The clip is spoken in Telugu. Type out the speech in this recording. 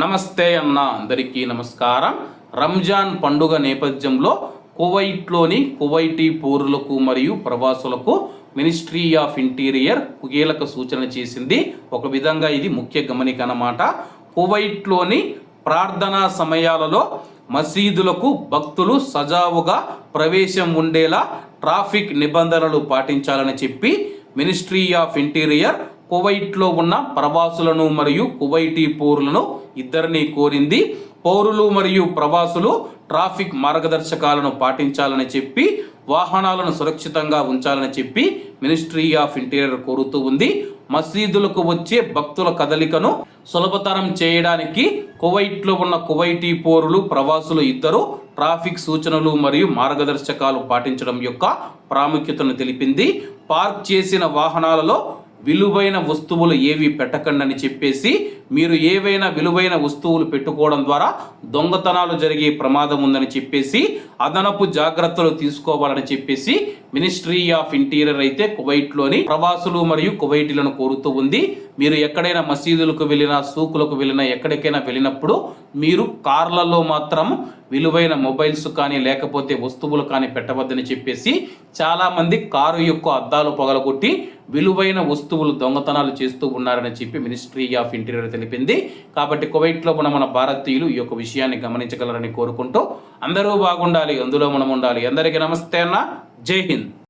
నమస్తే అన్న అందరికీ నమస్కారం. రంజాన్ పండుగ నేపథ్యంలో కువైట్లోని కువైటీ పౌరులకు మరియు ప్రవాసులకు మినిస్ట్రీ ఆఫ్ ఇంటీరియర్ కీలక సూచన చేసింది. ఒక విధంగా ఇది ముఖ్య గమనిక అన్నమాట కువైట్లోని ప్రార్థనా సమయాలలో మసీదులకు భక్తులు సజావుగా ప్రవేశం ఉండేలా ట్రాఫిక్ నిబంధనలు పాటించాలని చెప్పి మినిస్ట్రీ ఆఫ్ ఇంటీరియర్ కువైట్లో ఉన్న ప్రవాసులను మరియు కువైటీ పౌరులను ఇద్దరిని కోరింది. పౌరులు మరియు ప్రవాసులు ట్రాఫిక్ మార్గదర్శకాలను పాటించాలని చెప్పి వాహనాలను సురక్షితంగా ఉంచాలని చెప్పి మినిస్ట్రీ ఆఫ్ ఇంటీరియర్ కోరుతూ ఉంది. మసీదులకు వచ్చే భక్తుల కదలికను సులభతరం చేయడానికి కువైట్లో ఉన్న కువైటీ పౌరులు ప్రవాసులు ఇద్దరు ట్రాఫిక్ సూచనలు మరియు మార్గదర్శకాలు పాటించడం యొక్క ప్రాముఖ్యతను తెలిపింది. పార్క్ చేసిన వాహనాలలో విలువైన వస్తువులు ఏవి పెట్టకండి అని చెప్పేసి మీరు ఏవైనా విలువైన వస్తువులు పెట్టుకోవడం ద్వారా దొంగతనాలు జరిగే ప్రమాదం ఉందని చెప్పేసి అదనపు జాగ్రత్తలు తీసుకోవాలని చెప్పేసి మినిస్ట్రీ ఆఫ్ ఇంటీరియర్ అయితే కువైట్లోని ప్రవాసులు మరియు కువైటీలను కోరుతూ ఉంది. మీరు ఎక్కడైనా మసీదులకు వెళ్ళినా సూకులకు వెళ్ళినా ఎక్కడికైనా వెళ్ళినప్పుడు మీరు కార్లలో మాత్రం విలువైన మొబైల్స్ కానీ లేకపోతే వస్తువులు కానీ పెట్టవద్దని చెప్పేసి చాలామంది కారు యొక్క అద్దాలు పగలగొట్టి విలువైన వస్తువులు దొంగతనాలు చేస్తూ ఉన్నారని చెప్పి మినిస్ట్రీ ఆఫ్ ఇంటీరియర్ తెలిపింది. కాబట్టి కువైట్లో ఉన్న మన భారతీయులు ఈ యొక్క విషయాన్ని గమనించగలరని కోరుకుంటూ అందరూ బాగుండాలి అందులో మనం ఉండాలి. అందరికీ నమస్తే అన్న. జై హింద్.